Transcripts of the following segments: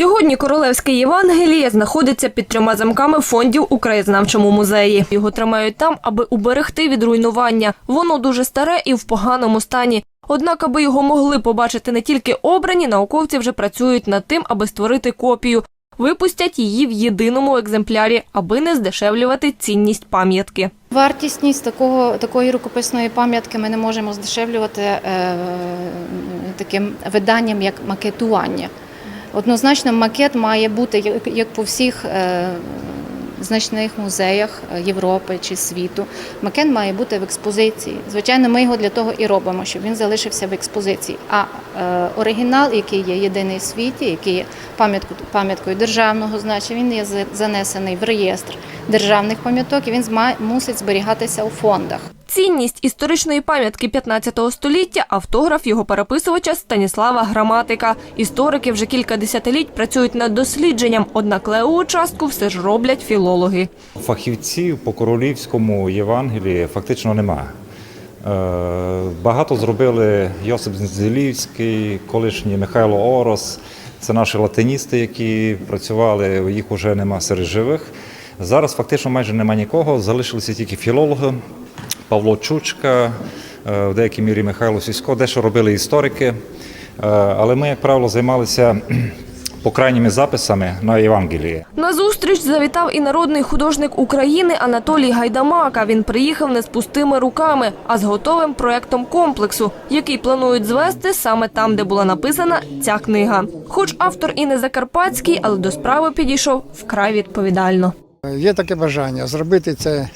Сьогодні королевське Євангеліє знаходиться під трьома замками фондів у краєзнавчому музеї. Його тримають там, аби уберегти від руйнування. Воно дуже старе і в поганому стані. Однак, аби його могли побачити не тільки обрані, науковці вже працюють над тим, аби створити копію. Випустять її в єдиному екземплярі, аби не здешевлювати цінність пам'ятки. Вартісність такого, такої рукописної пам'ятки ми не можемо здешевлювати е, таким виданням, як макетування. Однозначно, макет має бути як, по всіх е, значних музеях е, Європи чи світу. Макет має бути в експозиції. Звичайно, ми його для того і робимо, щоб він залишився в експозиції. А е, оригінал, який є єдиний в світі, який є пам'яткою, державного значення, він є за- занесений в реєстр державних пам'яток і він мусить зберігатися у фондах. Цінність історичної пам'ятки 15 століття автограф його переписувача Станіслава Граматика. Історики вже кілька десятиліть працюють над дослідженням, однак левову частку все ж роблять філологи. Фахівців по королівському Євангелії фактично немає. Е, Багато зробили Йосип Зелівський, колишній Михайло Орос. Це наші латиністи, які працювали, їх вже нема серед живих. Зараз фактично майже нема нікого. Залишилися тільки філологи, Павло Чучка, е, в деякій мірі Михайло Сісько, дещо робили історики. Е, Але ми, як правило, займалися покрайніми записами на Євангелії. На зустріч завітав і народний художник України Анатолій Гайдамака. Він приїхав не з пустими руками, а з готовим проектом комплексу, який планують звести саме там, де була написана ця книга. Хоч автор і не закарпатський, але до справи підійшов вкрай відповідально. Є таке бажання зробити це,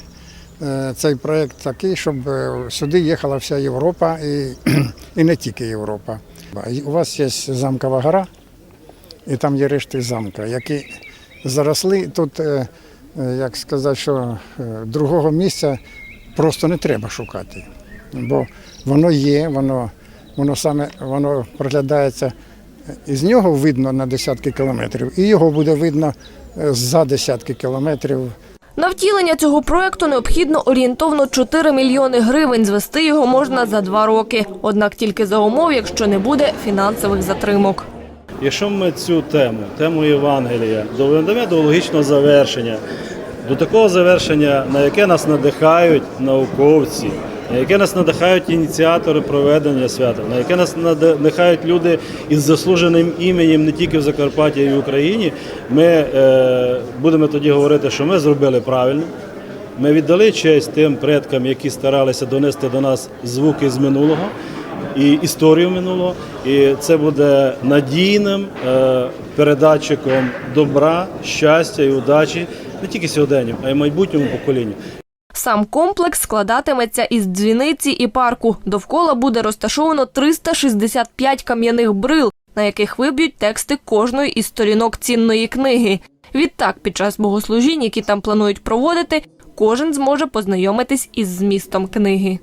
цей проєкт такий, щоб е, сюди їхала вся Європа і, і не тільки Європа. У вас є замкова гора, і там є решти замка, які заросли. Тут, е, е, як сказати, що е, другого місця просто не треба шукати. Бо воно є, воно, воно саме воно проглядається. Із нього видно на десятки кілометрів, і його буде видно е, за десятки кілометрів На втілення цього проекту необхідно орієнтовно 4 мільйони гривень. Звести його можна за два роки. Однак тільки за умов, якщо не буде фінансових затримок. Якщо ми цю тему, тему Євангелія, доведемо до логічного завершення, до такого завершення, на яке нас надихають науковці, на яке нас надихають ініціатори проведення свята, на яке нас надихають люди із заслуженим іменем не тільки в Закарпатті, а й в Україні, ми е, будемо тоді говорити, що ми зробили правильно. Ми віддали честь тим предкам, які старалися донести до нас звуки з минулого і історію минулого. І це буде надійним е, передатчиком добра, щастя і удачі не тільки сьогоденню, а й майбутньому поколінню. Сам комплекс складатиметься із дзвіниці і парку. Довкола буде розташовано 365 кам'яних брил, на яких виб'ють тексти кожної із сторінок цінної книги. Відтак, під час богослужінь, які там планують проводити, кожен зможе познайомитись із змістом книги.